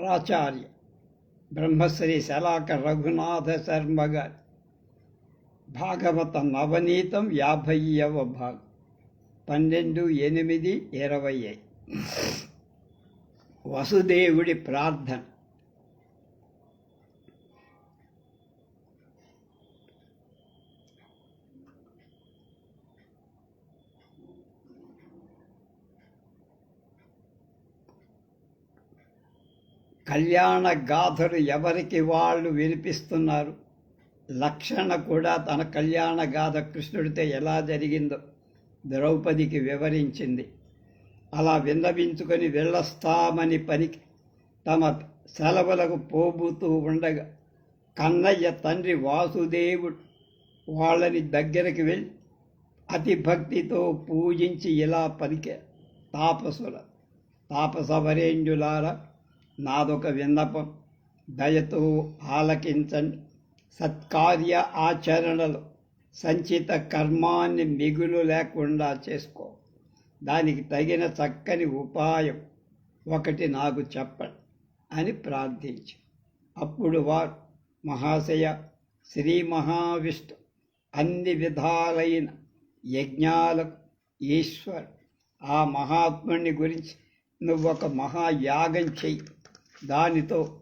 ప్రాచార్య బ్రహ్మశ్రీ శలాక రఘునాథ శర్మ గారి భాగవత నవనీతం యాభైవ భాగం. పన్నెండు ఎనిమిది ఇరవై ఐదు. వసుదేవుడి ప్రార్థన. కళ్యాణ గాథలు ఎవరికి వాళ్ళు వినిపిస్తున్నారు? లక్షణ కూడా తన కళ్యాణ గాథ కృష్ణుడితో ఎలా జరిగిందో ద్రౌపదికి వివరించింది. అలా విన్నవించుకొని వెళ్ళొస్తామని పనికి తమ సెలవులకు పోబూతూ ఉండగా కన్నయ్య తండ్రి వాసుదేవుడు వాళ్ళని దగ్గరికి వెళ్ళి అతి భక్తితో పూజించి ఇలా పలికే తాపసుల తాపసవరేంజులారా నాదొక విన్నపం. దయతో ఆలకించండి. సత్కార్య ఆచరణలు సంచిత కర్మాన్ని మిగులు లేకుండా చేసుకో. దానికి తగిన చక్కని ఉపాయం ఒకటి నాకు చెప్పండి అని ప్రార్థించి. అప్పుడు వారు మహాశయ శ్రీ మహావిష్ణు అన్ని విధాలైన యజ్ఞాలకు ఈశ్వర్ ఆ మహాత్ముని గురించి నువ్వు ఒక మహాయాగం చెయ్యి. దానితో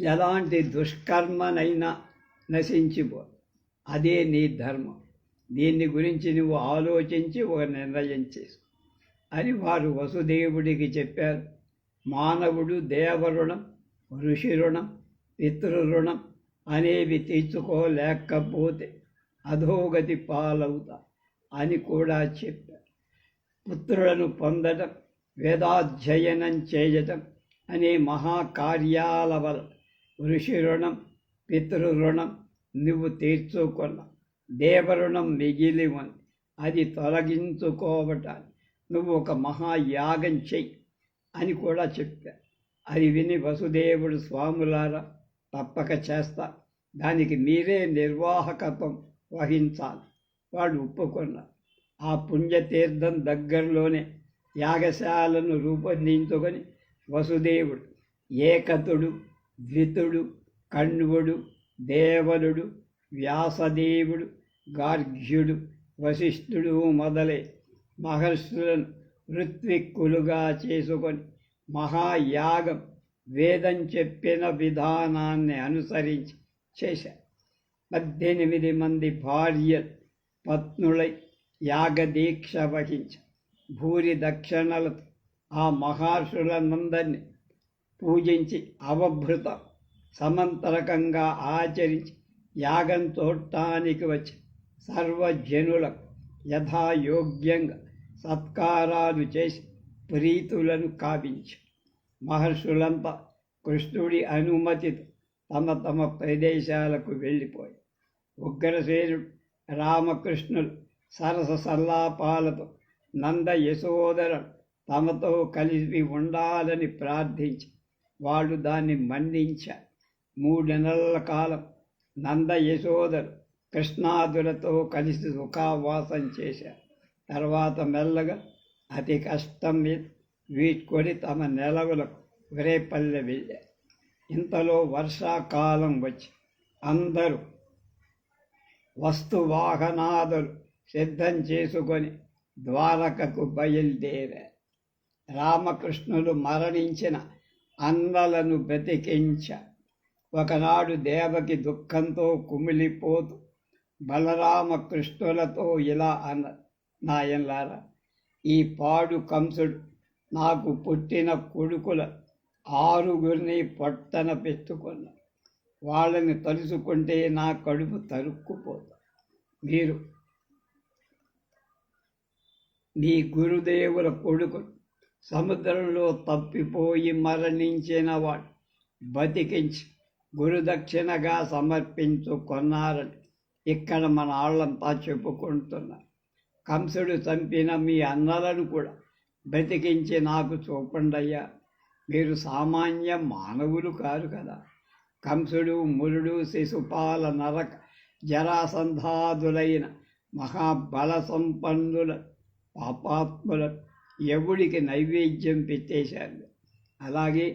ఎలాంటి దుష్కర్మనైనా నశించిపో. అదే నీ ధర్మం. దీన్ని గురించి నువ్వు ఆలోచించి ఒక నిర్ణయం చేసు. అని వారు వసుదేవుడికి చెప్పారు. మానవుడు దేవరుణం ఋషి రుణం పితృరుణం అనేవి తీర్చుకోలేకపోతే అధోగతి పాలవుతా అని కూడా చెప్పారు. పుత్రులను పొందడం వేదాధ్యయనం చేయటం అనే మహాకార్యాల వల్ల ఋషి రుణం పితృరుణం నువ్వు తీర్చుకున్న దేవరుణం మిగిలి ఉంది. అది తొలగించుకోవటాన్ని నువ్వు ఒక మహాయాగం చెయ్యి అని కూడా చెప్పారు. అది విని వసుదేవుడు స్వాములారా తప్పక చేస్తా. దానికి మీరే నిర్వాహకత్వం వహించాలి. వాడు ఒప్పుకున్నారు. ఆ పుణ్యతీర్థం దగ్గరలోనే యాగశాలను రూపొందించుకొని వసుదేవుడు ఏకతుడు ద్వితుడు కణ్వుడు దేవలుడు వ్యాసదేవుడు గార్గ్యుడు వశిష్ఠుడు మొదలై మహర్షులను ఋత్విక్కులుగా చేసుకొని మహాయాగం వేదం చెప్పిన విధానాన్ని అనుసరించి చేశారు. పద్దెనిమిది మంది భార్య పత్నులై యాగదీక్ష వహించి భూరి దక్షిణలతో ఆ మహర్షులనందరినీ పూజించి అవభృత సమంతరకంగా ఆచరించి యాగం చూడటానికి వచ్చి సర్వజనులకు యథాయోగ్యంగా సత్కారాలు చేసి ప్రీతులను కావించి మహర్షులంతా కృష్ణుడి అనుమతితో తమ తమ ప్రదేశాలకు వెళ్ళిపోయి ఉగ్రసేనుడు రామకృష్ణులు సరస సల్లాపాలతో నంద యశోదరుడు తమతో కలిసి ఉండాలని ప్రార్థించి వాళ్ళు దాన్ని మన్నించారు. మూడు నెలల కాలం నంద యశోదరు కృష్ణాదులతో కలిసి సుఖావాసం చేశారు. తర్వాత మెల్లగా అతి కష్టం మీద వీడ్కొని తమ నెలవులకు విరేపల్లె వెళ్ళారు. ఇంతలో వర్షాకాలం వచ్చి అందరూ వస్తువాహనాదులు సిద్ధం చేసుకొని ద్వారకకు బయలుదేరారు. రామకృష్ణులు మరణించిన అందలను బ్రతికించ. ఒకనాడు దేవకి దుఃఖంతో కుమిలిపోతూ బలరామకృష్ణులతో ఇలా అన్న నాయన్లారా ఈ పాడు కంసుడు నాకు పుట్టిన కొడుకుల ఆరుగురిని పొట్టన పెట్టుకున్న వాళ్ళని తలుచుకుంటే నా కడుపు తరుక్కుపోతా. మీరు మీ గురుదేవుల కొడుకులు సముద్రంలో తప్పిపోయి మరణించిన వాడు బతికించి గురుదక్షిణగా సమర్పించుకున్నారని ఇక్కడ మన ఆళ్ళంతా చెప్పుకుంటున్నారు కంసుడు చంపిన మీ అన్నలను కూడా బ్రతికించి నాకు చూపండయ్యా. మీరు సామాన్య మానవులు కారు కదా. కంసుడు మురుడు శిశుపాల నరక జరాసంధాదులైన మహాబల సంపన్నుల పాపాత్ముల ఎవడికి నైవేద్యం పెట్టేశారు అలాగే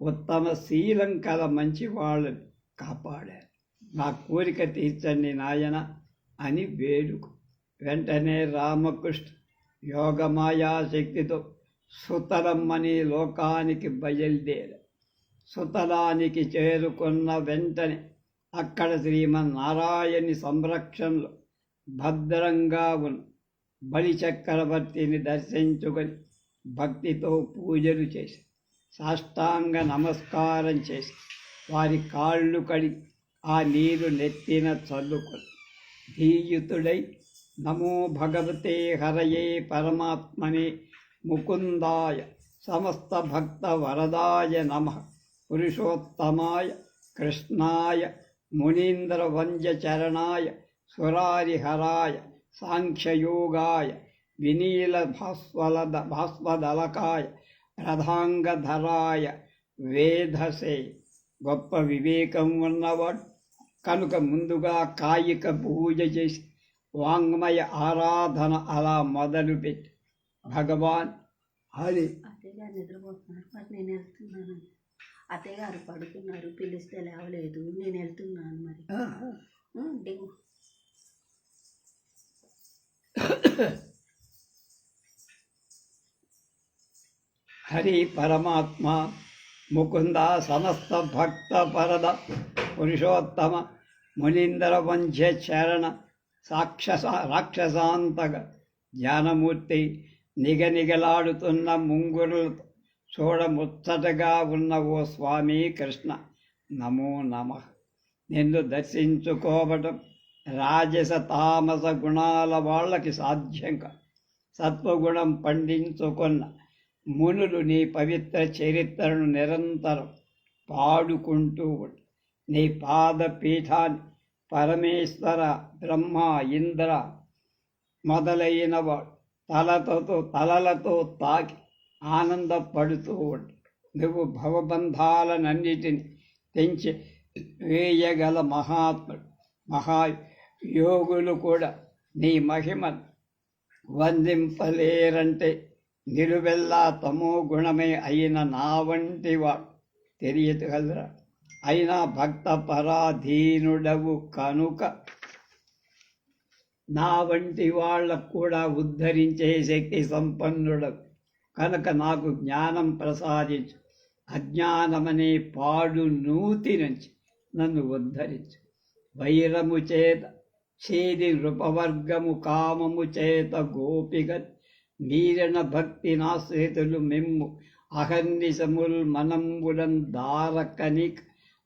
ఉత్తమ శీలం కల మంచి వాళ్ళని కాపాడారు నా కోరిక తీర్చండి నాయన అని వేడుకు. వెంటనే రామకృష్ణ యోగమాయా శక్తితో సుతలమ్మని లోకానికి బయలుదేరారు సుతలానికి చేరుకున్న వెంటనే అక్కడ శ్రీమన్నారాయణి సంరక్షణలో భద్రంగా ఉన్న బలి చక్రవర్తిని దర్శించుకొని భక్తితో పూజలు చేసి సాష్టాంగ నమస్కారం చేసి వారి కాళ్ళు కడిగి ఆ నీరు నెత్తిన చల్లుకొని ధీయుతుడై నమో భగవతే హరయే పరమాత్మనే ముకుందాయ సమస్త భక్త వరదాయ నమ పురుషోత్తమాయ కృష్ణాయ మునీంద్ర సురారిహరాయ. సాంఖ్యయోగాయ వినీల భాస్వలద భాస్వదలకాయ రథాంగధరాయ వేధసే గొప్ప వివేకం ఉన్నవాడు. కనుక ముందుగా కాయిక పూజ చేసి వాంగ్మయ ఆరాధన అలా మొదలుపెట్టి భగవాన్ హరి అత్తయ్య గారు పడుకున్నారు. పిలిస్తే లేవలేదు. నేను వెళ్తున్నాను మరి. హరి పరమాత్మ ముకుంద సమస్త భక్త పరద పురుషోత్తమ మునీందర వంశ్య చరణ సాక్షస రాక్షసాంతక జ్ఞానమూర్తి నిగనిగలాడుతున్న ముంగురులు చూడముచ్చటగా ఉన్న ఓ స్వామి కృష్ణ. నమో నమ. నిన్ను దర్శించుకోవటం రాజస తామస గుణాల వాళ్ళకి సాధ్యం సత్వగుణం పండించుకున్న మునులు నీ పవిత్ర చరిత్రను నిరంతరం పాడుకుంటూ నీ పాదపీఠాన్ని పరమేశ్వర బ్రహ్మ ఇంద్ర మొదలైన తలతో తలలతో తాకి ఆనందపడుతూ ఉండు. నువ్వు భవబంధాలనన్నిటిని తెంచి వేయగల మహాత్ముడు మహాయోగులు కూడా నీ మహిమ వందింపలేరంటే నిలువెల్లా తమో గుణమే అయిన నా వంటి తెలియదు కదరా. అయినా భక్త పరాధీనుడవు కనుక నా వంటి వాళ్ళకు కూడా ఉద్ధరించే శక్తి సంపన్నుడవు. కనుక నాకు జ్ఞానం ప్రసాదించు. అజ్ఞానమనే పాడు నూతి నుంచి నన్ను ఉద్ధరించు. వైరము చేత చేది నృపవర్గము కామము చేత గోపిగత్ నీరణ భక్తి నాశ్రితులు మిమ్ము. అహర్నిశముల్ మనంబుడన్ దారకనిక్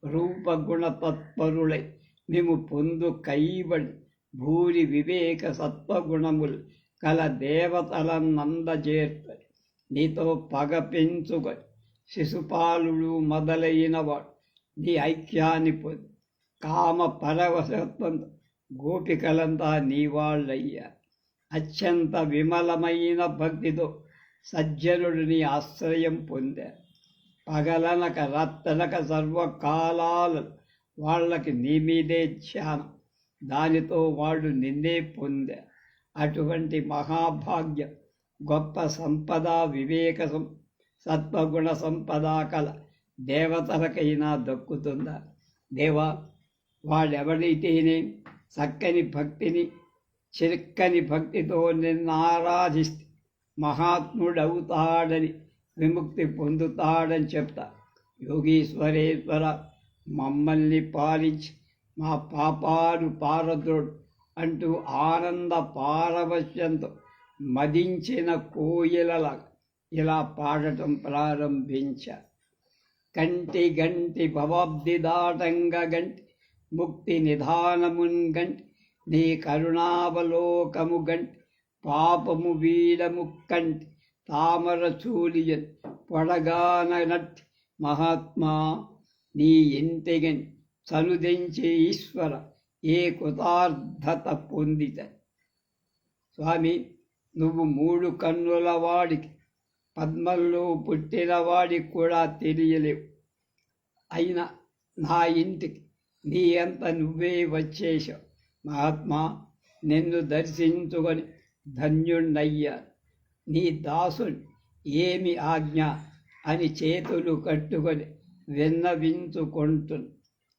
రూపగుణ తత్పరులై మేము పొందు కైవడి భూరి వివేక సత్వగుణముల్ కల దేవతలనందజేర్త నీతో పగ పెంచుకొని శిశుపాలుడు మొదలైన వాడు నీ ఐక్యాన్ని పొంది. కామ పరవశత్వంతో గోపికలంతా నీ వాళ్ళయ్యారు అత్యంత విమలమైన భక్తితో సజ్జనుడిని ఆశ్రయం పొందారు పగలనక రత్తనక సర్వకాలాలు వాళ్ళకి నీ మీదే ధ్యానం. దానితో వాళ్ళు నిన్నే పొందారు అటువంటి మహాభాగ్యం గొప్ప సంపద వివేక సత్వగుణ సంపద కల దేవతలకైనా దక్కుతుందా? దేవా వాళ్ళెవరైతేనే చక్కని భక్తిని చిరక్కని భక్తితో నిన్ను ఆరాధిస్తే మహాత్ముడవుతాడని విముక్తి పొందుతాడని చెప్తా యోగీశ్వరేశ్వర మమ్మల్ని పాలించి మా పాపాలు పారద్రోడు అంటూ ఆనంద పారవశ్యంతో మదించిన కోయిలలాగా ఇలా పాడటం ప్రారంభించారు కంటి గంటి భవాబ్ది దాటంగ గంటి ముక్తి నిధానమున్ గంటి నీ కరుణావలోకము గంటి పాపము వీడము కంటి తామర చూలియన్ పొడగాననట్టి మహాత్మా నీ ఎంతెగని చనుదెంచే ఈశ్వర ఏ కృతార్థత పొందిత. స్వామి నువ్వు మూడు కన్నుల వాడికి పద్మంలో పుట్టిన వాడికి కూడా తెలియలేవు. అయినా నా ఇంటికి నీ అంత నువ్వే వచ్చేశావు. మహాత్మా నిన్ను దర్శించుకొని ధన్యుణ్ణయ్యా. నీ దాసుని ఏమి ఆజ్ఞ అని చేతులు కట్టుకొని విన్నవించుకుంటుంది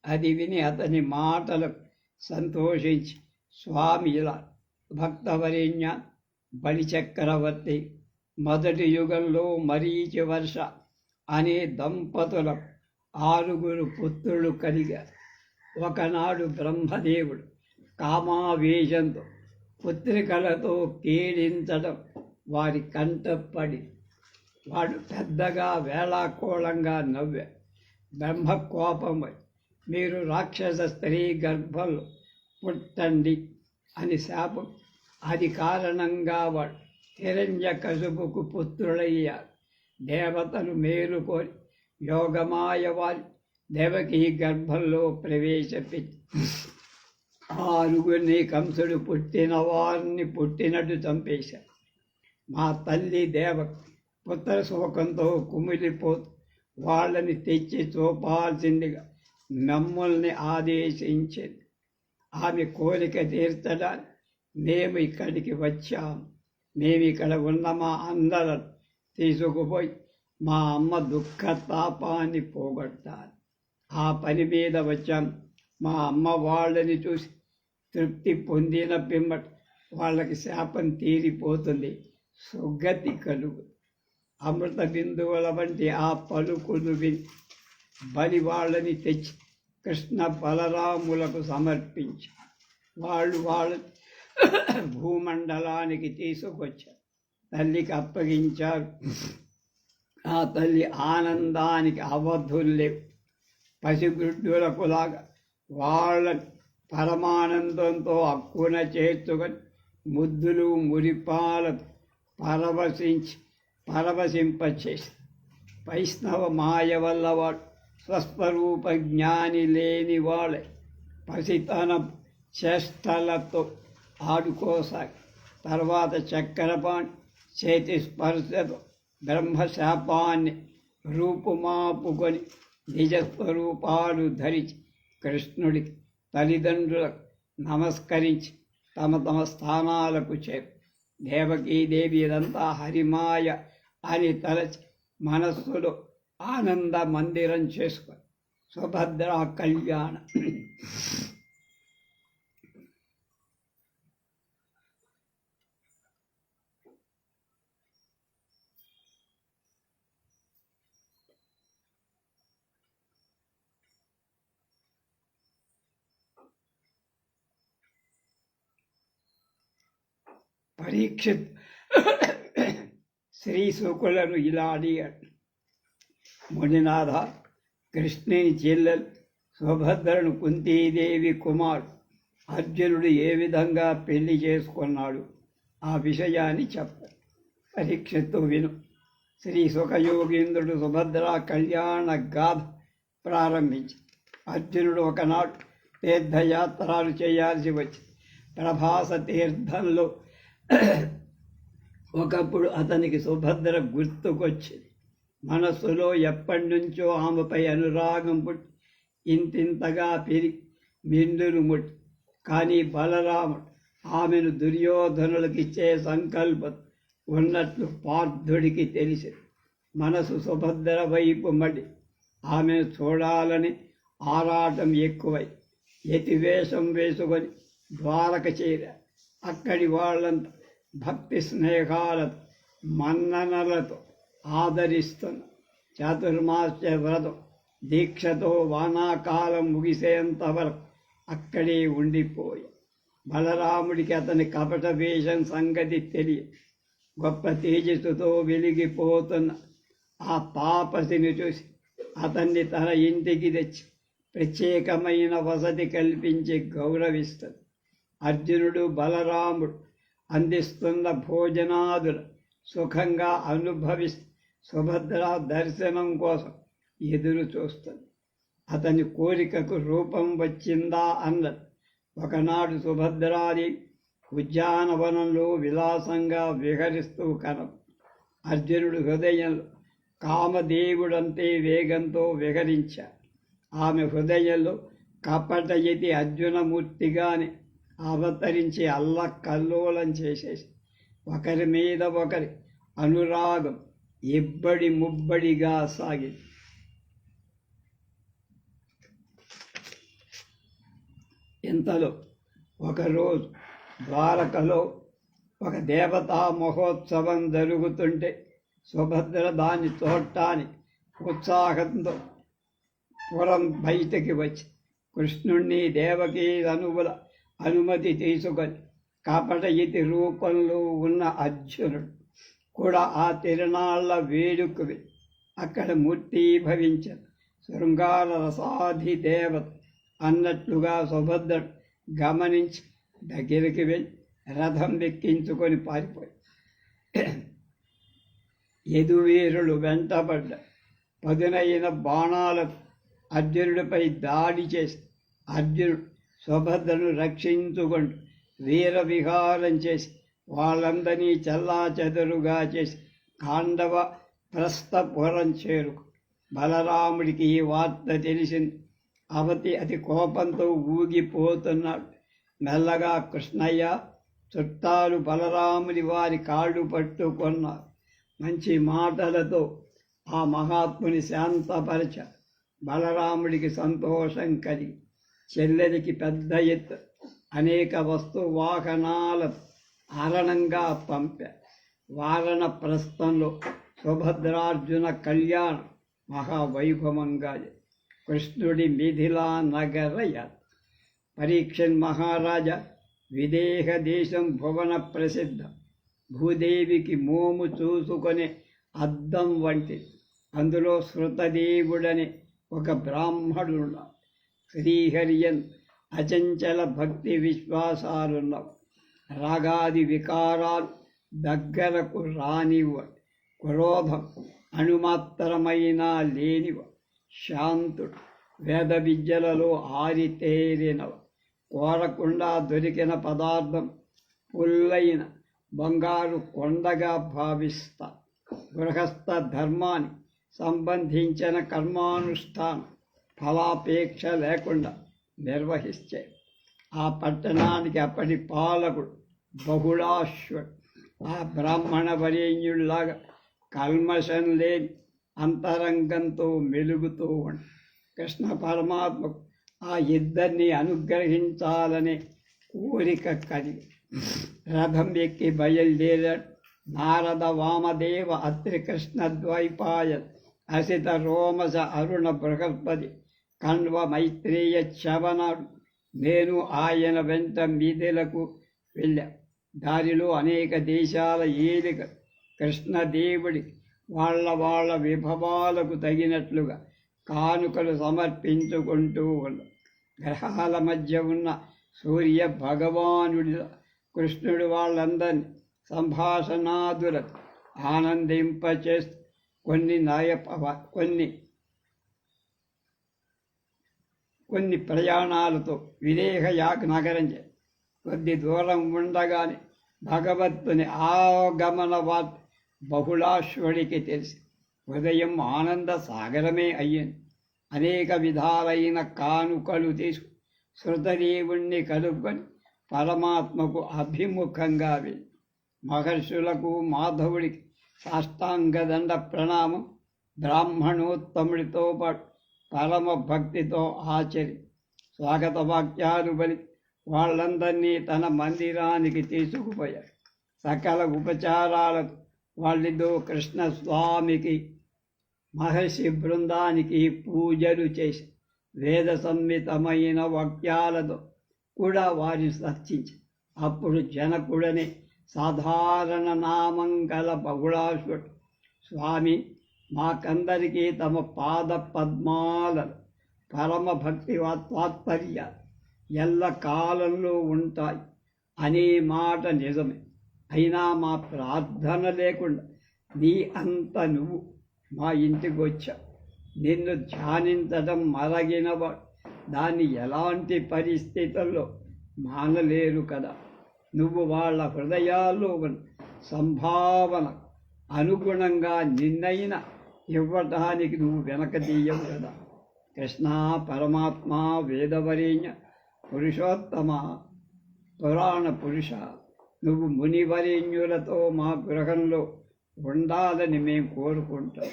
అది విని అతని మాటలకు సంతోషించి స్వామి ఇలా భక్తవరేణ్య బలిచక్రవర్తి మొదటి యుగంలో మరీచి వర్ష అనే దంపతుల ఆరుగురు పుత్రులు కలిగారు. ఒకనాడు బ్రహ్మదేవుడు కామావేశంతో పుత్రికలతో కీడించడం వారి కంటపడి. వాడు పెద్దగా వేళాకోళంగా నవ్వా. బ్రహ్మకోపమై మీరు రాక్షస స్త్రీ గర్భంలో పుట్టండి అని శాపం. అది కారణంగా వాడు హిరణ్య కసుపుకు పుత్రుడయ్యారు దేవతలు మేలుకొని యోగమాయ వారి దేవకి గర్భంలో ప్రవేశపెట్టి ఆరుగురిని కంసుడు పుట్టిన వారిని పుట్టినట్టు చంపేశారు మా తల్లి దేవ పుత్ర శోకంతో కుమిలిపో వాళ్ళని తెచ్చి చూపాల్సిందిగా మమ్మల్ని ఆదేశించింది. ఆమె కోరిక తీర్చడానికి మేము ఇక్కడికి వచ్చాము మేము ఇక్కడ ఉన్న మా అందరం తీసుకుపోయి మా అమ్మ దుఃఖ తాపాన్ని పోగొట్టాలి. ఆ పని మీద వచ్చాం. మా అమ్మ వాళ్ళని చూసి తృప్తి పొందిన పిమ్మట వాళ్ళకి శాపం తీరిపోతుంది. సుగతి కలుగు. అమృత బిందువుల వంటి ఆ పలుకును విని బలి వాళ్ళని తెచ్చి కృష్ణ బలరాములకు సమర్పించి. వాళ్ళు వాళ్ళ భూమండలానికి తీసుకొచ్చారు తల్లికి అప్పగించారు. ఆ తల్లి ఆనందానికి అవధులు లేవు. పసిగుడ్డులకులాగా వాళ్ళని పరమానందంతో అక్కున చేర్చుకొని ముద్దులు మురిపాలకు పరవశించి పరవశింపచేసి వైష్ణవ మాయ వల్ల వాడు స్వస్వరూప జ్ఞాని లేని వాళ్ళే పసితనం చేష్టలతో ఆడుకోసాగి తర్వాత చక్రపాణి చేతి స్పర్శతో బ్రహ్మశాపాన్ని రూపుమాపుకొని నిజస్వరూపాలు ధరించి కృష్ణుడికి తల్లిదండ్రులకు నమస్కరించి తమ తమ స్థానాలకు చేరు దేవకీదేవి ఇదంతా హరిమాయ అని తలచి మనస్సులో ఆనంద మందిరం చేసుకొని సుభద్ర కళ్యాణ పరీక్షిత్ శ్రీ శుకులను ఇలా అడిగాడు. మునినాథ కృష్ణుని చెల్లెలు సుభద్రను కుంతీదేవి కుమారుడు అర్జునుడు ఏ విధంగా పెళ్ళి చేసుకున్నాడు? ఆ విషయాన్ని చెప్ప. పరీక్షతో విను. శ్రీ సుఖయోగేంద్రుడు సుభద్ర కళ్యాణ గాథ ప్రారంభించి. అర్జునుడు ఒకనాడు తీర్థయాత్రలు చేయాల్సి వచ్చి ప్రభాస తీర్థంలో ఒకప్పుడు అతనికి సుభద్ర గుర్తుకొచ్చింది. మనస్సులో ఎప్పటి నుంచో ఆమెపై అనురాగం పుట్టి ఇంతింతగా పెరిగి మిండును ముట్టి కానీ బలరాముడు ఆమెను దుర్యోధనులకు ఇచ్చే సంకల్పం ఉన్నట్లు పార్థుడికి తెలిసి మనసు సుభద్ర వైపు మడి ఆమెను చూడాలని ఆరాటం ఎక్కువై యతివేషం వేసుకొని ద్వారక చేర అక్కడి వాళ్ళంతా భక్తి స్నేహాలతో మన్ననలతో ఆదరిస్తున్న చాతుర్మాస్య వ్రతం దీక్షతో వానాకాలం ముగిసేంత వరకు అక్కడే ఉండిపోయి బలరాముడికి అతని కపట వేషం సంగతి తెలియ గొప్ప తేజస్సుతో వెలిగిపోతున్న ఆ తాపసిని చూసి అతన్ని తన ఇంటికి తెచ్చి ప్రత్యేకమైన వసతి కల్పించి గౌరవిస్తుంది. అర్జునుడు బలరాముడు అందిస్తున్న భోజనాదులు సుఖంగా అనుభవిస్తూ సుభద్ర దర్శనం కోసం ఎదురు చూస్తుంది. అతని కోరికకు రూపం వచ్చిందా అన్నది. ఒకనాడు సుభద్రాది ఉద్యానవనంలో విలాసంగా విహరిస్తూ కనం అర్జునుడు హృదయంలో కామదేవుడంతే వేగంతో విహరించాడు. ఆమె హృదయంలో కపటయతి అర్జునమూర్తిగానే అవతరించి అల్ల కల్లోలం చేసేసి ఒకరి మీద ఒకరి అనురాగం ఇబ్బడి ముబ్బడిగా సాగింది ఇంతలో ఒకరోజు ద్వారకలో ఒక దేవతా మహోత్సవం జరుగుతుంటే సుభద్ర దాన్ని చూడటానికి ఉత్సాహంతో పురం బయటికి వచ్చి కృష్ణుణ్ణి దేవకీ అనువుల అనుమతి తీసుకొని కపట ఇది రూపంలో ఉన్న అర్జునుడు కూడా ఆ తిరణాళ్ళ వేడుకవి అక్కడ మూర్తీభవించారు శృంగార రసాధి దేవత అన్నట్లుగా సుభద్రుడు గమనించి దగ్గరికి వెళ్ళి రథం వెక్కించుకొని పారిపోయి యదువీరులు వెంటబడ్డ పదునైన బాణాలకు అర్జునుడిపై దాడి చేసి అర్జునుడు సుభద్రను రక్షించుకుంటూ వీర విహారం చేసి వాళ్ళందరినీ చల్లా చెదరుగా చేసి కాండవ ప్రస్థపురం చేరుకు. బలరాముడికి ఈ వార్త తెలిసింది. అవతి అతి కోపంతో ఊగిపోతున్నాడు. మెల్లగా కృష్ణయ్య చుట్టాలు బలరాముడి వారి కాళ్ళు పట్టుకున్నారు. మంచి మాటలతో ఆ మహాత్ముని శాంతపరచ బలరాముడికి సంతోషం కలిగి చెల్లెలికి పెద్ద ఎత్తు. అనేక వస్తు వాహనాల అరణంగా పంపా. వారణ ప్రస్థంలో సుభద్రార్జున కళ్యాణం మహావైభవంగా కృష్ణుడి మిథిలా నగర పరీక్షన్ మహారాజా విదేహ దేశం భువన ప్రసిద్ధం. భూదేవికి మోము చూసుకునే అద్దం వంటి అందులో శృతదేవుడని ఒక బ్రాహ్మణుడు శ్రీహరియన్ అచంచల భక్తి విశ్వాసాలున్న రాగాది వికారాలు దగ్గరకు రానివ్వ క్రోధం అణుమాత్రమైన లేనివ శాంతుడు వేద విద్యలలో ఆరితేరినవ కోరకుండా దొరికిన పదార్థం పుల్లైన బంగారు కొండగా భావిస్తా గృహస్థ ధర్మాన్ని సంబంధించిన కర్మానుష్ఠానం ఫలాపేక్ష లేకుండా నిర్వహిస్తే ఆ పట్టణానికి అప్పటి పాలకుడు బహుళాశ్వడు ఆ బ్రాహ్మణ వరేణ్యుల్లాగా కల్మషం లేని అంతరంగంతో మెలుగుతూ ఉండి. కృష్ణ పరమాత్మకు ఆ ఇద్దరిని అనుగ్రహించాలనే కోరిక కలిగి రథం ఎక్కి బయలుదేరాడు. నారద వామదేవ అత్రి కృష్ణ ద్వైపాయ అసిత రోమస అరుణ బృహస్పతి కణ్వ మైత్రేయ చవనాడు నేను ఆయన వెంట మీదలకు వెళ్ళా. దారిలో అనేక దేశాల ఏలిక కృష్ణదేవుడి వాళ్ళ వాళ్ళ విభవాలకు తగినట్లుగా కానుకలు సమర్పించుకుంటూ ఉన్న గ్రహాల మధ్య ఉన్న సూర్య భగవానుడి కృష్ణుడు వాళ్ళందరినీ సంభాషణాదులకు ఆనందింపచేస్తూ కొన్ని నయ కొన్ని కొన్ని ప్రయాణాలతో విదేహయాగ నగరం చే కొద్ది దూరం ఉండగానే భగవత్తుని ఆగమన వార్త బహుళాశ్వడికి తెలిసి ఉదయం ఆనంద సాగరమే అయ్యింది. అనేక విధాలైన కానుకలు తీసుకు శృతదేవుణ్ణి కలుపుకొని పరమాత్మకు అభిముఖంగా వెళ్ళి మహర్షులకు మాధవుడికి సాష్టాంగదండ ప్రణామం బ్రాహ్మణోత్తముడితో పాటు పరమ భక్తితో ఆచరి స్వాగత వాక్యాలు బలి వాళ్ళందరినీ తన మందిరానికి తీసుకుపోయారు. సకల ఉపచారాలకు వాళ్ళిదో కృష్ణస్వామికి మహర్షి బృందానికి పూజలు చేసి వేద సంహితమైన వాక్యాలతో కూడా వారిని చర్చించి అప్పుడు జనకుడని సాధారణ నామం గల బహుళాశ్వడు స్వామి మాకందరికీ తమ పాద పద్మాలను పరమ భక్తి తాత్పర్య ఎల్ల కాలంలో ఉంటాయి. అనే మాట నిజమే. అయినా మా ప్రార్థన లేకుండా నీ అంత నువ్వు మా ఇంటికి వచ్చా నిన్ను ధ్యానించడం మరగినవాడు. దాన్ని ఎలాంటి పరిస్థితుల్లో మానలేరు కదా. నువ్వు వాళ్ళ హృదయాల్లో ఉన్న సంభావన అనుగుణంగా నిన్నైనా ఇవ్వటానికి నువ్వు వెనక తీయవు కదా కృష్ణ పరమాత్మ వేదవరేణ్య పురుషోత్తమ పురాణ పురుష. నువ్వు మునివరేణ్యులతో మా గృహంలో ఉండాలని మేము కోరుకుంటాం.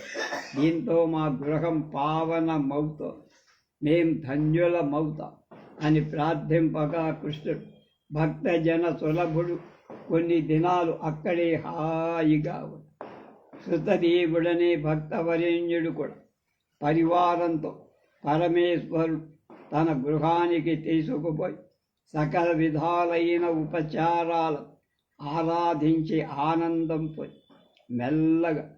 దీంతో మా గృహం పావనమవుతాం మేం ధన్యులమవుతాం అని ప్రార్థింపగా కృష్ణుడు భక్తజన సులభుడు కొన్ని దినాలు అక్కడే హాయిగా కృతదేవుడనే భక్తవరేణ్యుడు కూడా. పరివారంతో పరమేశ్వరుడు తన గృహానికి తీసుకుపోయి సకల విధాలైన ఉపచారాలు ఆరాధించి ఆనందం పోయి మెల్లగా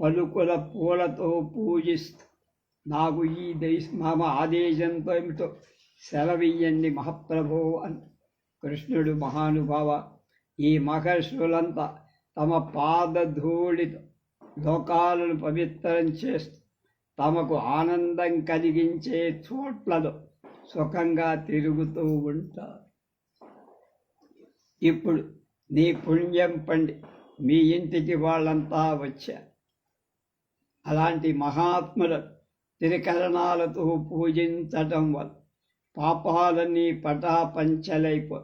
పలుకుల పూలతో పూజిస్తూ నాకు ఈ దేశ మమ ఆదేశంతో ఏమిటో సెలవియ్యండి మహాప్రభో అని. కృష్ణుడు మహానుభావ ఈ మహర్షులంతా తమ పాదధూళితో లోకాలను పవిత్రం చేస్తూ తమకు ఆనందం కలిగించే చోట్లలో సుఖంగా తిరుగుతూ ఉంటారు. ఇప్పుడు నీ పుణ్యం పండి మీ ఇంటికి వాళ్ళంతా వచ్చారు. అలాంటి మహాత్ముల త్రికరణాలతో పూజించటం వల్ల పాపాలన్నీ పటాపంచలైపో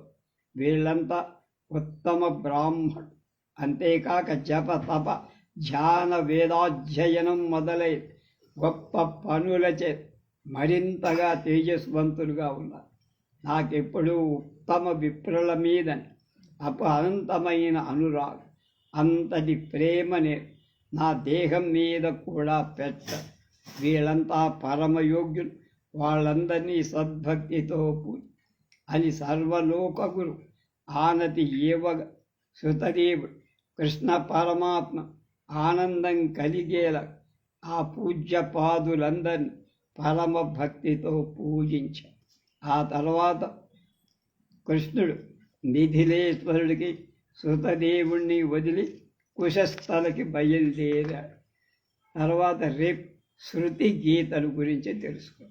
వీళ్ళంతా ఉత్తమ బ్రాహ్మణుడు అంతేకాక జప తప ధ్యాన వేదాధ్యయనం మొదలై గొప్ప పనులచే మరింతగా తేజస్వంతులుగా ఉన్నారు. నాకెప్పుడూ ఉత్తమ విప్రుల మీదని అప అనంతమైన అనురాగం అంతటి ప్రేమని నా దేహం మీద కూడా పెట్ట వీళ్ళంతా పరమయోగ్యులు వాళ్ళందరినీ సద్భక్తితో పూజ అని సర్వలోక గురు ఆనతి ఏవగ సుతదేవుడు కృష్ణ పరమాత్మ ఆనందం కలిగేలా ఆ పూజ్యపాదులందరినీ పరమ భక్తితో పూజించ. ఆ తర్వాత కృష్ణుడు మిథిలేశ్వరుడికి శృతదేవుణ్ణి వదిలి కుశస్థలకి బయలుదేరాడు. తర్వాత రేపు శృతి గీతల గురించి తెలుసుకో